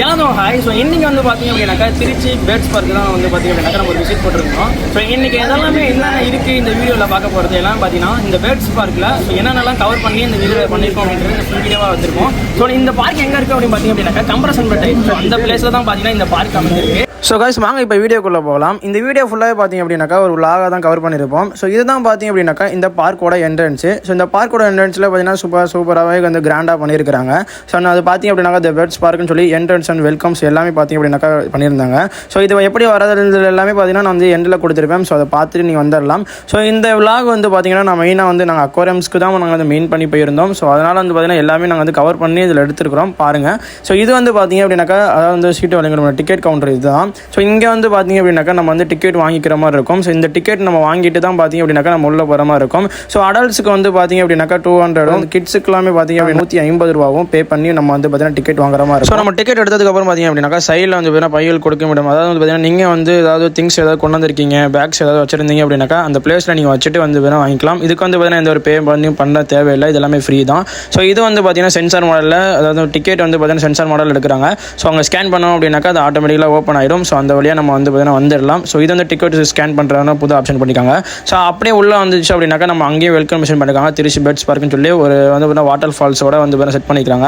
யானோ hi so இன்னைக்கு வந்து பார்த்தீங்க அப்படின்னாக்கா திருச்சி பேர்ட்ஸ் பார்க் தான் வந்து பார்த்தீங்க அப்படின்னாக்கா நம்ம ஒரு விசிட் போட்டிருக்கோம். ஸோ இன்னைக்கு எதெல்லாமே என்னென்ன இருக்குது இந்த வீடியோவில் பார்க்க போகிறது எல்லாம் பார்த்தீங்கன்னா இந்த பேர்ட்ஸ் பார்க்கில் ஸோ என்னென்னலாம் கவர் பண்ணி இந்த வீடியோ பண்ணியிருக்கோம் அப்படின்றது ஃபுல் வீடியோவாக வந்திருக்கோம். ஸோ இந்த பார்க் எங்கே இருக்குது அப்படின்னு பார்த்தீங்க அப்படின்னாக்கா கம்பரசன்பேட்டை. ஸோ அந்த பிளேஸில் தான் பார்த்தீங்கன்னா இந்த பார்க் அமைஞ்சிருக்கு. ஸோ கைஸ் வாங்க இப்போ வீடியோக்குள்ளே போகலாம். இந்த வீடியோ ஃபுல்லாக பார்த்தீங்க அப்படின்னாக்கா ஒரு vlog-ஆ தான் கவர் பண்ணியிருப்போம். ஸோ இதுதான் பார்த்தீங்க அப்படின்னாக்கா இந்த பார்க்கோட என்ட்ரன்ஸு ஸோ இந்த பார்க்கோட என்ட்ரன்ஸில் பார்த்தீங்கன்னா சூப்பர் சூப்பராகவே வந்து கிராண்டாக பண்ணியிருக்காங்க ஸோ நான் அது பார்த்தீங்க அப்படின்னாக்கா இந்த பேர்ட்ஸ் பார்க்குன்னு சொல்லி என்ட்ரன்ஸ் அண்ட் வெல்கம்ஸ் எல்லாமே பார்த்தீங்க அப்படின்னாக்கா பண்ணியிருந்தாங்க. ஸோ இது எப்படி வரது எல்லாமே பார்த்தீங்கன்னா நான் வந்து எண்டில் கொடுத்துருப்பேன். ஸோ அதை பார்த்துட்டு நீங்கள் வந்துடலாம். ஸோ இந்த vlog வந்து பார்த்தீங்கன்னா நான் மெயினாக வந்து நாங்கள் அக்வாரியம்ஸ்க்கு தான் நாங்கள் வந்து மெயின் பண்ணி போயிருந்தோம். ஸோ அதனால் வந்து பார்த்தீங்கன்னா எல்லாமே நாங்கள் வந்து கவர் பண்ணி இதில் எடுத்துருக்கிறோம். பாருங்கள் ஸோ இது வந்து பார்த்தீங்க அப்படின்னாக்கா அதாவது வந்து சீட்டு வழங்குற டிக்கெட் கவுண்டர் இதுதான். ஸோ இங்கே வந்து பார்த்தீங்க அப்படின்னாக்கா நம்ம வந்து டிக்கெட் வாங்கிக்கிற மாதிரி இருக்கும். ஸோ இந்த டிக்கெட் நம்ம வாங்கிட்டு தான் பார்த்தீங்க அப்படின்னாக்கா நம்ம உள்ள போகிற மாதிரி இருக்கும். ஸோ அடல்ட்ஸுக்கு வந்து பார்த்தீங்க அப்படின்னாக்கா டூ ஹண்ட்ரடும் கிட்ஸுக்கு எல்லாமே பார்த்தீங்க அப்படின்னா நூற்றி ஐம்பது ரூபாவும் பே பண்ணி நம்ம வந்து பார்த்தீங்கன்னா டிக்கெட் வாங்குற மாதிரி இருக்கும். ஸோ நம்ம டிக்கெட் எடுத்ததுக்கப்புறம் பார்த்தீங்க அப்படின்னாக்கா சைடில் வந்து பார்த்தீங்கன்னா பையல் கொடுக்க முடியும் அதாவது வந்து பார்த்தீங்கன்னா நீங்கள் வந்து ஏதாவது திங்ஸ் ஏதாவது கொண்டு வந்திருக்கீங்க பேக்ஸ் ஏதாவது வச்சிருந்தீங்க அப்படின்னாக்கா அந்த பிளேஸில் நீங்கள் வச்சுட்டு வந்து வேணால் வாங்கிக்கலாம். இதுக்கு வந்து பார்த்தீங்கன்னா எந்த ஒரு பே பண்ணி பண்ண தேவையில்லை. இது எல்லாமே ஃப்ரீ தான். ஸோ இது வந்து பார்த்தீங்கன்னா சென்சார் மாடலில் அதாவது டிக்கெட் வந்து பார்த்தீங்கன்னா சென்சார் மாடல் எடுக்கிறாங்க. ஸோ அவங்க ஸ்கேன் பண்ணோம் அப்படின்னாக்கா அது ஆட்டோமேட்டிக்கலாக ஓப்பன் ஆயிடும். ஸோ அந்த வழியாக நம்ம வந்து பார்த்தீங்கன்னா வந்துடலாம். ஸோ இது வந்து டிக்கெட் ஸ்கேன் பண்ணுறாங்க புது ஆப்ஷன் பண்ணிக்காங்க ஸோ அப்படியே உள்ளே வந்துச்சு அப்படின்னாக்கா நம்ம அங்கேயே வெல்கம் மிஷன் பண்ணிருக்காங்க திருச்சி பேர்ட்ஸ் பார்க்குன்னு சொல்லி ஒரு வந்து பார்த்தீங்கன்னா வாட்டர் ஃபால்ஸோட வந்து பார்த்தீங்கன்னா செட் பண்ணிக்கிறாங்க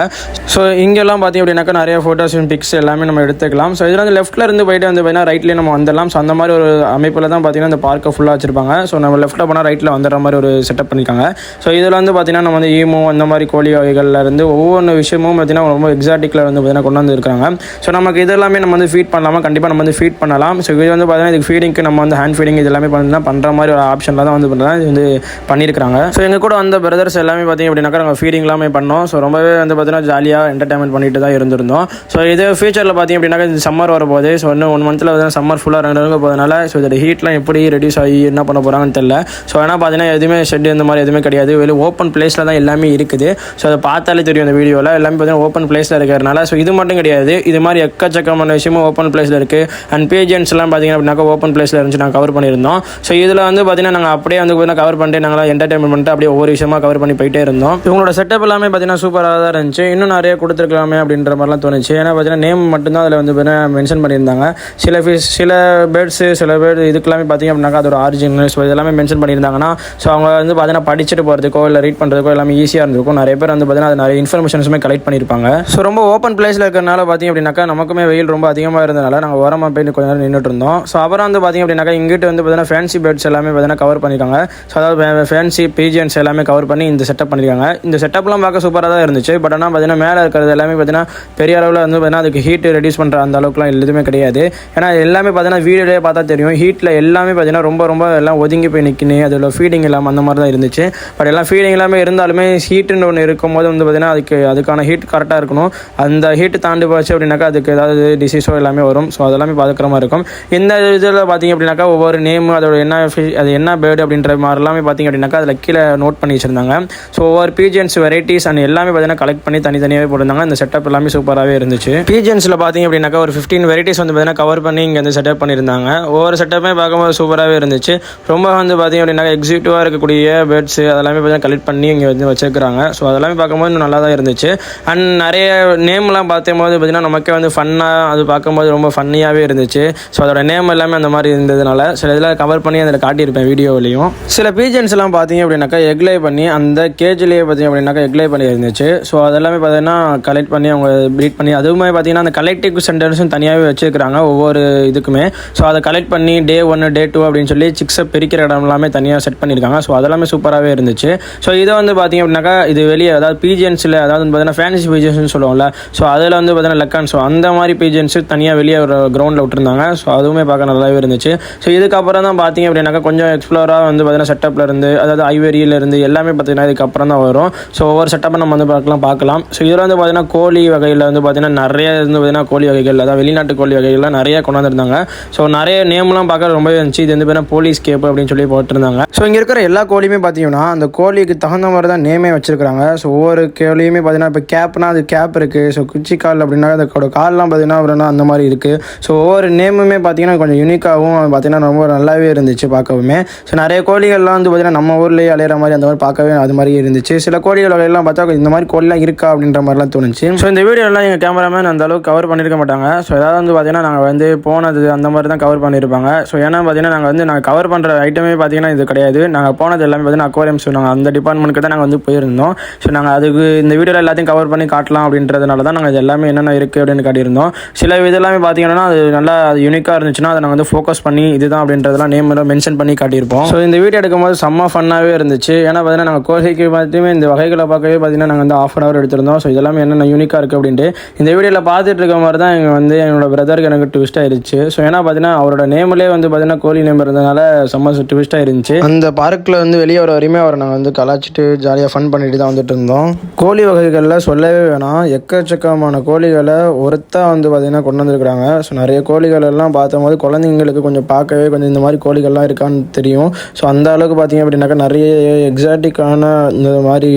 ஸோ இங்கெல்லாம் பார்த்தீங்க அப்படின்னாக்கா நிறைய ஃபோட்டோஸ் பிக்ஸ் எல்லாமே நம்ம எடுத்துக்கலாம். ஸோ இதில் வந்து லெஃப்ட்டில் இருந்து போயிட்டு வந்து பார்த்தீங்கன்னா ரைட்லேயே நம்ம வந்துடலாம். ஸோ அந்த மாதிரி ஒரு அமைப்பில் தான் பார்த்தீங்கன்னா இந்த பார்க்கை ஃபுல்லாக வச்சிருப்பாங்க. ஸோ நம்ம லெஃப்ட்டில் போனால் ரைட்டில் வந்துடுற மாதிரி ஒரு செட்டப் பண்ணியிருக்காங்க ஸோ இதில் வந்து பார்த்தீங்கன்னா நம்ம வந்து ஈமோ அந்த மாதிரி கோழி வகைகள்லேருந்து ஒவ்வொரு விஷயமும் பார்த்தீங்கன்னா ரொம்ப எக்ஸாட்டிக்கில் வந்து பார்த்தீங்கன்னா கொண்டு வந்துருக்காங்க ஸோ நமக்கு இதெல்லாமே நம்ம வந்து ஃபீட் பண்ணலாமா? கண்டிப்பாக நம்ம வந்து ஃபீட் பண்ணலாம். ஸோ இது வந்து பார்த்தீங்கன்னா இதுக்கு ஃபீடிங்க்கு நம்ம வந்து ஹேண்ட் ஃபீடிங் இது எல்லாமே பண்ணா பண்ணுற மாதிரி ஒரு ஆப்ஷனில் தான் வந்து பண்ணுறேன் இது வந்து பண்ணியிருக்காங்க ஸோ எங்கள் கூட வந்த பிரதர்ஸ் எல்லாமே பார்த்தீங்க அப்படின்னாக்கா நாங்கள் ஃபீடிங் எல்லாமே பண்ணோம். ஸோ ரொம்பவே வந்து பார்த்தீங்கன்னா ஜாலியாக என்டர்டைன்மெண்ட் பண்ணிட்டு தான் இருந்திருந்தோம். ஸோ இது ஃபியூச்சரில் பார்த்தீங்க அப்படின்னாக்கா இந்த சம்மர் வரப்போகுது. ஸோ இன்னும் ஒன் மந்த்தில் வந்து சம்மர் ஃபுல்லாக ரெண்டு இருக்க போகிறதுனால ஸோ இதோட ஹீட்லாம் எப்படி ரெடியூஸ் ஆகி என்ன பண்ண போகிறாங்கன்னு தெரியல. ஸோ ஏன்னா பார்த்தீங்கன்னா எதுவுமே ஷெட் இந்த மாதிரி எதுவுமே கிடையாது. வெளியே ஓப்பன் பிளேஸில் தான் எல்லாமே இருக்குது. ஸோ அதை பார்த்தாலே தெரியும் இந்த வீடியோவில் எல்லாமே பார்த்தீங்கன்னா ஓப்பன் பிளேஸில் இருக்கிறதுனால ஸோ இது மட்டும் கிடையாது. இது மாதிரி எக்கச்சக்கமான விஷயமும் ஓப்பன் பிளேஸில் இருக்குது அண்ட் பேஜன்ஸ்லாம் பார்த்தீங்க அப்படின்னாக்கா ஓப்பன் பிளேஸில் இருந்துச்சு நாங்கள் கவர் பண்ணியிருந்தோம். ஸோ இதில் வந்து பார்த்தீங்கன்னா நாங்கள் அப்படியே வந்து பார்த்தீங்கன்னா கவர் பண்ணிட்டு நாங்களாம் என்டர்டைன்மெண்ட் பண்ணிட்டு அப்படியே ஒவ்வொரு விஷயமாக கவர் பண்ணி போயிட்டே இருந்தோம். இவங்களோட செட்டப் எல்லாமே பார்த்தீங்கன்னா சூப்பராக தான் இருந்துச்சு. இன்னும் நிறைய கொடுத்துருக்கலாமே அப்படின்ற மாதிரிலாம் தோணுச்சு. ஏன்னா பார்த்தீங்கன்னா நேம் மட்டும்தான் அதில் வந்து பார்த்தீங்கன்னா மென்ஷன் பண்ணியிருந்தாங்க. சில ஃபிஷ் சில பேர்ட்ஸு சில பேர் இதுக்கெல்லாமே பார்த்தீங்க அப்படின்னாக்கா அதோட ஆரிஜின் ஸோ இதெல்லாமே மென்ஷன் பண்ணியிருந்தாங்கன்னா ஸோ அவங்க வந்து பார்த்தீங்கன்னா படிச்சுட்டு போகிறதுக்கோ இல்லை ரீட் பண்ணுறதுக்கோ எல்லாமே ஈஸியாக இருந்திருக்கும். நிறைய பேர் வந்து பார்த்தீங்கன்னா அது நிறைய இன்ஃபர்மேஷன்ஸுமே கலெக்ட் பண்ணியிருப்பாங்க. ஸோ ரொம்ப ஓப்பன் பிளேஸில் இருக்கிறனால பார்த்தீங்க அப்படின்னாக்கா நமக்குமே வெயில் ரொம்ப அதிகமாக இருந்தனால நாங்கள் ஓரமாக போய் கொஞ்ச நேரம் நின்றுட்டு இருந்தோம். ஸோ அப்புறம் வந்து பார்த்தீங்க அப்படின்னாக்கா இங்கிட்டு வந்து பார்த்தீங்கன்னா ஃபேன்சி பேர்ட்ஸ் எல்லாமே பார்த்தீங்கன்னா கவர் பண்ணியிருக்காங்க. ஸோ அதாவது ஃபேன்சி பீஜியன்ஸ் எல்லாமே கவர் பண்ணி இந்த செட்டப் பண்ணியிருக்காங்க. இந்த செட்டப்லாம் பார்க்க சூப்பராக தான் இருந்துச்சு. பட் ஆனால் பார்த்தீங்கன்னா மேலே இருக்கிறது எல்லாமே பார்த்தீங்கன்னா பெரிய அளவில் வந்து பார்த்தீங்கன்னா அதுக்கு ஹீட் ரெடியூஸ் பண்ணுற அந்த அளவுக்குலாம் எதுவுமே கிடையாது. ஏன்னா எல்லாமே பார்த்தீங்கன்னா வீடியோலேயே பார்த்தா தெரியும். ஹீட்டில் எல்லாமே பார்த்தீங்கன்னா ரொம்ப ரொம்ப எல்லாம் ஒதுங்கி போய் நிற்கணும் அதில் ஃபீடிங் இல்லாமல் அந்த மாதிரி தான் இருந்துச்சு. பட் எல்லாம் ஃபீடிங் எல்லாமே இருந்தாலுமே ஹீட்டுன்னு ஒன்று இருக்கும்போது வந்து பார்த்தீங்கன்னா அதுக்கு அதுக்கான ஹீட் கரெக்டாக இருக்கணும். அந்த ஹீட் தாண்டி போச்சு அப்படின்னாக்கா அதுக்கு ஏதாவது டிசீஸோ எல்லாமே வரும். ஸோ அதெல்லாமே பார்க்குற மாதிரி இருக்கும். இந்த இதில் பார்த்தீங்க அப்படின்னாக்கா ஒவ்வொரு நேம் அதோட என்ன fish- அது என்ன பேர்டு அப்படின்ற மாதிரி எல்லாமே பார்த்தீங்க அப்படின்னாக்கா அதில் கீழே நோட் பண்ணி வச்சிருந்தாங்க. ஸோ ஒவ்வொரு பீஜன்ஸ் வெரைட்டிஸ் அண்ட் எல்லாமே பார்த்தீங்கன்னா கலெக்ட் பண்ணி தனித்தனியாகவே போட்டிருந்தாங்க. இந்த செட்டப் எல்லாமே சூப்பராகவே இருந்துச்சு. பீஜன்ஸில் பார்த்தீங்க அப்படின்னாக்கா ஒரு ஃபிஃப்டீன் வெரைட்டிஸ் வந்து பார்த்தீங்கன்னா கவர் பண்ணி இங்கே வந்து செட்டப் பண்ணியிருந்தாங்க. ஒவ்வொரு செட்டப்புமே பார்க்கும்போது சூப்பராகவே இருந்துச்சு. ரொம்ப வந்து பார்த்தீங்க அப்படின்னா எக்ஸிக்யூட்டிவாக இருக்கக்கூடிய பேர்ட்ஸ் அதெல்லாமே பார்த்தீங்கன்னா கலெக்ட் பண்ணி இங்கே வந்து வச்சிருக்காங்க ஸோ அதெல்லாமே பார்க்கும்போது இன்னும் நல்லா தான் இருந்துச்சு. அண்ட் நிறைய நேம்லாம் பார்க்கும்போது பார்த்தீங்கன்னா நமக்கே வந்து ஃபன்னாக அது பார்க்கும்போது ரொம்ப ஃபன்னியாகவே இருந்துச்சு. ஸோ அதோட நேம் எல்லாமே அந்த மாதிரி இருந்ததுனால சில இதில் கவர் பண்ணி அதில் காட்டியிருப்பேன் வீடியோவிலையும். சில பீஜன்ஸ்லாம் பார்த்தீங்க அப்படின்னாக்கா எக்லே பண்ணி அந்த கேஜ்லேயே பார்த்தீங்க அப்படின்னாக்கா எக்லே பண்ணி இருந்துச்சு ஸோ அதெல்லாமே பார்த்தீங்கன்னா கலெக்ட் பண்ணி அவங்க ப்ரீட் பண்ணி அதுவுமே பார்த்தீங்கன்னா அந்த கலெக்டிவ் சென்டர்ஸும் தனியாகவே வச்சிருக்காங்க ஒவ்வொரு இதுக்குமே. ஸோ அதை கலெக்ட் பண்ணி டே ஒன்று டே டூ அப்படின்னு சொல்லி சிக்ஸை பிரிக்கிற இடம் எல்லாமே தனியாக செட் பண்ணியிருக்காங்க. ஸோ அதெல்லாமே சூப்பராகவே இருந்துச்சு. ஸோ இதை வந்து பார்த்தீங்க அப்படின்னாக்கா இது வெளியே அதாவது பீஜன்ஸில் அதாவது வந்து பார்த்தீங்கன்னா ஃபேன்சி பீஜன்ஸ்னு சொல்லுவோம்ல. ஸோ அதில் வந்து பார்த்தீங்கன்னா லக்கான் ஸோ அந்த மாதிரி பீஜன்ஸ் தனியாக வெளியே ஒரு கிரவுண்டில் விட்டுருந்தாங்க. ஸோ அதுவுமே பார்க்க நல்லாவே இருந்துச்சு. ஸோ இதுக்கப்புறம் தான் பார்த்தீங்க அப்படின்னாக்கா கொஞ்சம் எக்ஸ்ப்ளோராக வந்து பார்த்தீங்கன்னா செட்டப்பில் இருந்து அதாவது ஐவேரியிலேருந்து எல்லாமே பார்த்தீங்கன்னா இதுக்கப்புறம் தான் வரும். ஸோ ஒவ்வொரு செட்டப்பை நம்ம வந்து பார்க்கலாம் பார்க்கலாம். ஸோ இதில் வந்து பார்த்தீங்கன்னா கோழி வகையில் வந்து பார்த்தீங்கன்னா நிறைய வந்து பார்த்தீங்கன்னா கோழி வகைகள் அதாவது வெளிநாட்டு கோழி வகைகள்லாம் நிறைய கொண்டாந்துருந்தாங்க. ஸோ நிறைய நேம்லாம் பார்க்க ரொம்ப இருந்துச்சு. இது வந்து பார்த்தீங்கன்னா போலீஸ் கேப் அப்படின்னு சொல்லி போட்டிருந்தாங்க. ஸோ இங்கே இருக்கிற எல்லா கோழியுமே பார்த்தீங்கன்னா அந்த கோழிக்கு தகுந்த மாதிரி தான் நேமே வச்சிருக்காங்க ஸோ ஒவ்வொரு கோழியுமே பார்த்தீங்கன்னா இப்போ கேப்னா அது கேப் இருக்குது ஸோ குச்சி கால் அப்படின்னா அதோட கால்லாம் பார்த்தீங்கன்னா அப்புறம்னா அந்த மாதிரி இருக்குது ஸோ ஒவ்வொரு நேமுமே பார்த்தீங்கன்னா கொஞ்சம் யூனிக்காகவும் பார்த்தீங்கன்னா ரொம்ப நல்லாவே இருந்துச்சு பார்க்கவுமே. ஸோ நிறைய கோழிகள்லாம் வந்து பார்த்தீங்கன்னா நம்ம ஊர்லேயே அலையிற மாதிரி அந்த மாதிரி பார்க்கவே அது மாதிரி இருந்துச்சு. சில கோழிகள் வகையெல்லாம் பார்த்தா இந்த மாதிரி கோழிலாம் இருக்கா அப்படின்ற மாதிரிலாம் தோணுச்சு. ஸோ இந்த வீடியோலாம் எங்கள் கேமராமேன் எல்லாமே அந்த அளவுக்கு கவர் பண்ணியிருக்க மாட்டாங்க. ஸோ ஏதாவது வந்து பார்த்தீங்கன்னா நாங்கள் வந்து போனது அந்த மாதிரி தான் கவர் பண்ணியிருப்பாங்க ஸோ ஏன்னா பார்த்தீங்கன்னா நாங்கள் வந்து நாங்கள் கவர் பண்ணுற ஐட்டமே பார்த்தீங்கன்னா இது கிடையாது. நாங்கள் போனது எல்லாமே பார்த்தீங்கன்னா அக்வாரியம்ஸ் நாங்கள் அந்த டிபார்ட்மெண்ட்டுக்கு தான் நாங்கள் வந்து போயிருந்தோம். ஸோ நாங்கள் அதுக்கு இந்த வீடியோவில் எல்லாத்தையும் கவர் பண்ணி காட்டலாம் அப்படின்றதுனால தான் நாங்கள் இது எல்லாமே என்னென்ன இருக்குது அப்படின்னு காட்டியிருந்தோம். சில இது எல்லாமே பார்த்தீங்கன்னா அது நல்லா யூனிக்காக இருந்துச்சுன்னா அதை நாங்கள் வந்து ஃபோக்கஸ் பண்ணி இதுதான் அப்படின்றதெல்லாம் நேம் மென்ஷன் பண்ணி காட்டியிருப்போம். ஸோ இந்த வீடியோ எடுக்கும்போது செம்ம ஃபன்னாகவே இருந்துச்சு. ஏன்னா பார்த்தீங்கன்னா நாங்கள் கோசைக்கு பார்த்துமே இந்த வகைகளை பார்க்கவே பார்த்தீங்கன்னா நாங்கள் வந்து ஆஃப் அன் ஹவர் எடுத்திருந்தோம். ஸோ இதெல்லாமே என்னென்ன யூனிக்காக இருக்குது அப்படின்ட்டு இந்த வீடியோவில் பார்த்துட்டு இருக்க மாதிரி தான் எங்கள் வந்து என்னோட பிரதருக்கு எனக்கு ட்விஸ்ட் ஆயிருச்சு. ஸோ ஏன்னா பார்த்தீங்கன்னா அவரோட நேம்லேயே வந்து பார்த்தீங்கன்னா கோழி நேம் இருந்ததுனால செம்ம ட்விஸ்ட் ஆயிருந்துச்சு. அந்த பார்க்கில் வந்து வெளியே வர வரையுமே அவரை நாங்கள் வந்து கலாச்சிட்டு ஜாலியாக ஃபன் பண்ணிட்டு தான் வந்துட்டு இருந்தோம். கோழி வகைகளில் சொல்லவே வேணாம். எக்கச்சக்கமான கோழிகளை ஒருத்தா வந்து பார்த்தீங்கன்னா கொண்டு வந்திருக்கிறாங்க. ஸோ நிறைய கோழிகள் எல்லாம் பார்த்தபோது குழந்தைங்களுக்கு கொஞ்சம் பார்க்கவே கொஞ்சம் இந்த மாதிரி கோழிகள்லாம் இருக்கான்னு தெரியும். ஸோ அந்த அளவுக்கு பார்த்தீங்க அப்படின்னாக்கா நிறைய எக்ஸாட்டிக்கான இந்த மாதிரி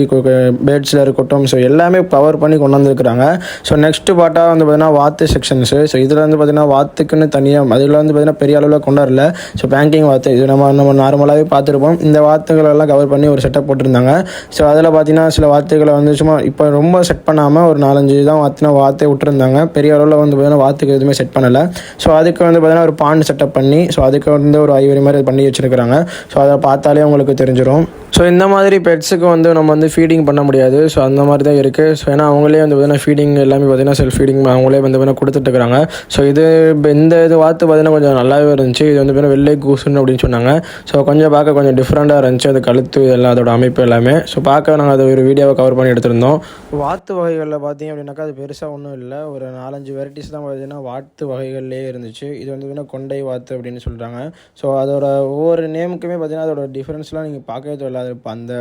பேர்ட்ஸில் இருக்கட்டும். ஸோ எல்லாமே பவர் பண்ணி கொண்டு வந்திருக்கிறாங்க. ஸோ நெக்ஸ்ட் பார்ட்டாக வந்து பார்த்தீங்கன்னா வாத்து செக்ஷன்ஸு ஸோ இதில் வந்து பார்த்தீங்கன்னா வாத்துக்குன்னு தனியாக அதில் வந்து பார்த்தீங்கன்னா பெரிய அளவில் கொண்டாடல ஸோ பேங்கிங் வாத்து இது நம்ம நம்ம நார்மலாகவே பார்த்துருப்போம் இந்த வாத்துகளெல்லாம் கவர் பண்ணி ஒரு செட்டப் போட்டிருந்தாங்க. ஸோ அதில் பார்த்தீங்கன்னா சில வாத்துகளை வந்து சும்மா இப்போ ரொம்ப செட் பண்ணாமல் ஒரு நாலஞ்சு தான் வாத்தினா வாத்தே விட்டுருந்தாங்க. பெரிய அளவில் வந்து பார்த்தீங்கன்னா வாத்துக்கு எதுவுமே செட் பண்ணலை. ஸோ அதுக்கு வந்து பார்த்தீங்கன்னா ஒரு பாண்ட் செட்டப் பண்ணி ஸோ அதுக்கு வந்து ஒரு ஐவரி மாதிரி பண்ணி வச்சிருக்கிறாங்க. ஸோ அதை பார்த்தாலே உங்களுக்கு தெரிஞ்சிடும் ஸோ இந்த மாதிரி பெட்ஸுக்கு வந்து நம்ம வந்து ஃபீடிங் பண்ண முடியாது. ஸோ அந்த மாதிரி தான் இருக்குது ஸோ ஏன்னா அவங்களே வந்து பார்த்தீங்கன்னா ஃபீடிங் எல்லாமே பார்த்தீங்கன்னா செல்ஃப் ஃபீடிங் அவங்களே வந்து பார்த்தீங்கன்னா கொடுத்துட்டுருக்காங்க ஸோ இது இப்போ இந்த இது வாத்து பார்த்தீங்கன்னா கொஞ்சம் நல்லாவே இருந்துச்சு. இது வந்து பார்த்தீங்கன்னா வெள்ளை கூசுன்னு அப்படின்னு சொன்னாங்க. ஸோ கொஞ்சம் பார்க்க கொஞ்சம் டிஃப்ரெண்ட்டாக இருந்துச்சு. அது கழுத்து எல்லாம் அதோட அமைப்பு எல்லாமே. ஸோ பார்க்க நாங்கள் அதை ஒரு வீடியோவை கவர் பண்ணி எடுத்திருந்தோம். வாத்து வகைகளில் பார்த்தீங்க அப்படின்னாக்கா அது பெருசாக ஒன்றும் இல்லை. ஒரு நாலஞ்சு வெரைட்டிஸ் தான் பார்த்தீங்கன்னா வாத்து வகைகள்லேயே இருந்துச்சு. இது வந்து பார்த்தீங்கன்னா கொண்டை வாத்து அப்படின்னு சொல்கிறாங்க ஸோ அதோட ஒவ்வொரு நேமுக்குமே பார்த்தீங்கன்னா அதோட டிஃப்ரென்ஸ்லாம் நீங்கள் பார்க்கவே தெரியல அது இப்போ அந்த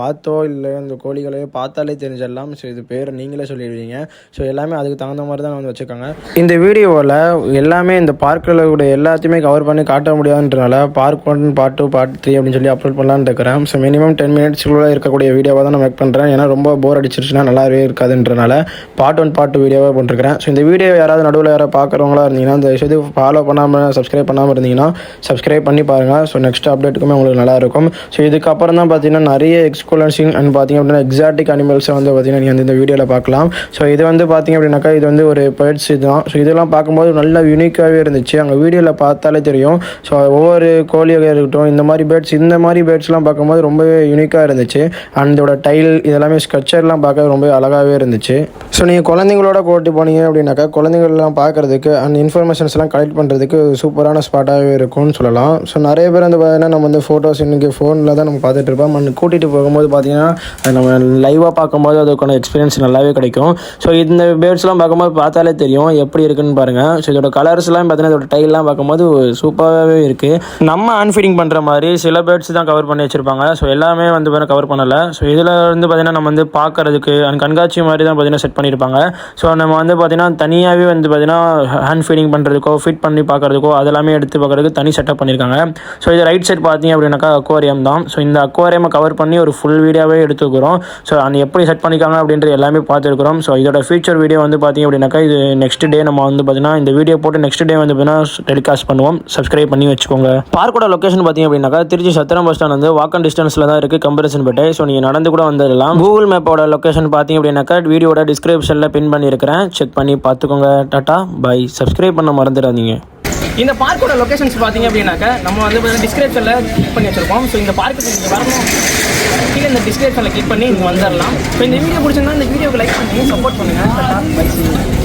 வாத்தோ இல்லை அந்த கோழிகளையோ பார்த்தாலே தெரிஞ்சிடலாம் ஸோ இது பேர் நீங்களே சொல்லிடுவீங்க. ஸோ எல்லாமே அது அதுக்கு தகுந்த மாதிரி தான் வந்து வச்சுருக்காங்க. இந்த வீடியோவில் எல்லாமே இந்த பார்க்கில் கூட எல்லாத்தையுமே கவர் பண்ணி காட்ட முடியாதுன்றனால park one part two part three அப்படின்னு சொல்லி அப்லோட் பண்ணலான்னு இருக்கிறேன். ஸோ மினிமம் டென் மினிட்ஸ்க்குள்ளே இருக்கக்கூடிய வீடியோவாக தான் நான் மேக் பண்ணுறேன் ஏன்னா ரொம்ப போர் அடிச்சிருச்சுன்னா நல்லாவே இருக்காதுன்றனால பார்ட் ஒன் பார்ட் டூ வீடியோவாக பண்ணிருக்கிறேன் ஸோ இந்த வீடியோ யாராவது நடுவில் யாராவது பார்க்குறவங்களா இருந்தீங்கன்னா இந்த விஷயத்தை ஃபாலோ பண்ணாமல் சப்ஸ்கிரைப் பண்ணாமல் இருந்தீங்கன்னா சப்ஸ்கிரைப் பண்ணி பாருங்கள் ஸோ நெக்ஸ்ட் அப்டேட்டுக்குமே உங்களுக்கு நல்லாயிருக்கும் ஸோ இதுக்கப்புறம் தான் பார்த்தீங்கன்னா நிறைய எக்ஸ்கோலன்சிங் அண்ட் பார்த்தீங்க அப்படின்னா எக்ஸாட்டிக் அனிமல்ஸை வந்து பார்த்தீங்கன்னா நீங்கள் வந்து இந்த வீடியோவில் பார்க்கலாம். ஸோ இது வந்து பார்த்தீங்க அப்படின்னாக்கா இது வந்து ஒரு பேர்ட்ஸ் இதுதான் ஸோ இதெல்லாம் பார்க்கும்போது நல்ல யூனிக்காகவே இருந்துச்சு. அங்கே வீடியோவில் பார்த்தாலே தெரியும். ஸோ ஒவ்வொரு கோழியாக இருக்கட்டும் இந்த மாதிரி பேர்ட்ஸ் இந்த மாதிரி பேர்ட்ஸ்லாம் பார்க்கும்போது ரொம்பவே யூனிக்காக இருந்துச்சு. அண்ட் இதோட டைல் இதெல்லாமே ஸ்கட்சர்லாம் பார்க்க ரொம்ப அழகாகவே இருந்துச்சு. ஸோ நீங்கள் குழந்தைங்களோட கூட்டி போனீங்க அப்படின்னாக்கா குழந்தைங்கள்லாம் பார்க்குறதுக்கு அண்ட் இன்ஃபர்மேஷன்ஸ்லாம் கலெக்ட் பண்ணுறதுக்கு சூப்பரான ஸ்பாட்டாகவே இருக்கும்னு சொல்லலாம். ஸோ நிறைய பேர் வந்து பார்த்தீங்கன்னா நம்ம வந்து ஃபோட்டோஸ் இன்றைக்கி ஃபோனில் தான் நம்ம பார்த்துட்டு இருப்போம். அண்ட் கூட்டிகிட்டு போகும்போது பார்த்தீங்கன்னா நம்ம லைவாக பார்க்கும்போது அதுக்கான எக்ஸ்பீரியன்ஸ் நல்லாவே கிடைக்கும். ஸோ இந்த பேர்ட்ஸ் டிசைன்ஸ்லாம் பார்க்கும்போது பார்த்தாலே தெரியும். எப்படி இருக்குன்னு பாருங்கள் ஸோ இதோட கலர்ஸ்லாம் பார்த்தீங்கன்னா இதோட டைல்லாம் பார்க்கும்போது சூப்பராகவே இருக்குது நம்ம அன்ஃபீடிங் பண்ணுற மாதிரி சில பேர்ட்ஸ் தான் கவர் பண்ணி வச்சுருப்பாங்க. ஸோ எல்லாமே வந்து பார்த்தீங்கன்னா கவர் பண்ணலை. ஸோ இதில் வந்து பார்த்தீங்கன்னா நம்ம வந்து பார்க்கறதுக்கு அண்ட் கண்காட்சி மாதிரி தான் பார்த்தீங்கன்னா செட் பண்ணியிருப்பாங்க. ஸோ நம்ம வந்து பார்த்தீங்கன்னா தனியாகவே வந்து பார்த்தீங்கன்னா ஹேண்ட் ஃபீடிங் பண்ணுறதுக்கோ ஃபிட் பண்ணி பார்க்கறதுக்கோ அதெல்லாமே எடுத்து பார்க்குறதுக்கு தனி செட்டப் பண்ணியிருக்காங்க. ஸோ இது ரைட் சைட் பார்த்தீங்க அப்படின்னாக்கா அக்வாரியம் தான். ஸோ இந்த அக்வாரியமை கவர் பண்ணி ஒரு ஃபுல் வீடியோவே எடுத்துக்கிறோம். ஸோ அந்த எப்படி செட் பண்ணிக்காங்க அப்படின்றது எல்லாமே பார்த்துருக்குறோம். ஸோ இதோட ஃபியூச்சர் வீடியோ வந்து பார்த்தீங்க அப்படின்னாக்கா இது நெக்ஸ்ட் டே நம்ம வந்து பார்த்தீங்கன்னா இந்த வீடியோ போட்டு நெக்ஸ்ட் டே வந்து பார்த்தீங்கன்னா டெலிகாஸ்ட் பண்ணுவோம். சப்ஸ்கிரைப் பண்ணி வச்சுக்கோங்க. பார்க்கோட லொக்கேஷன் பார்த்தீங்க அப்படின்னாக்கா திருச்சி சத்திரம் பஸ் ஸ்டாண்ட் வந்து வாக்கன் டிஸ்டன்ஸில் தான் இருக்குது கம்பரிசன் பேட்டை. ஸோ நீங்கள் நடந்து கூட வந்துடலாம் கூகுள் மேப்போட லொக்கேஷன் பார்த்தீங்க அப்படின்னாக்கா வீடியோட டிஸ்கிரிப்ஷனில் பின் பண்ணியிருக்கிறேன் செக் பண்ணி பார்த்துக்கோங்க. டாட்டா பை சப்ஸ்கிரைப் பண்ண மறந்துடாதீங்க. இந்த பார்க்கோட லொக்கேஷன்ஸ் பார்த்தீங்க அப்படின்னாக்கா நம்ம வந்து டிஸ்கிரிப்ஷனில் கிளிக் பண்ணி வச்சிருப்போம். ஸோ இந்த பார்க்கு நீங்கள் வரணும். கீழே இந்த டிஸ்கிரிப்ஷனில் கிளிக் பண்ணி இங்கே வந்துடலாம் இப்போ இந்த வீடியோ பிடிச்சிருந்தா இந்த வீடியோக்கு லைக் பண்ணி சப்போர்ட் பண்ணுங்கள்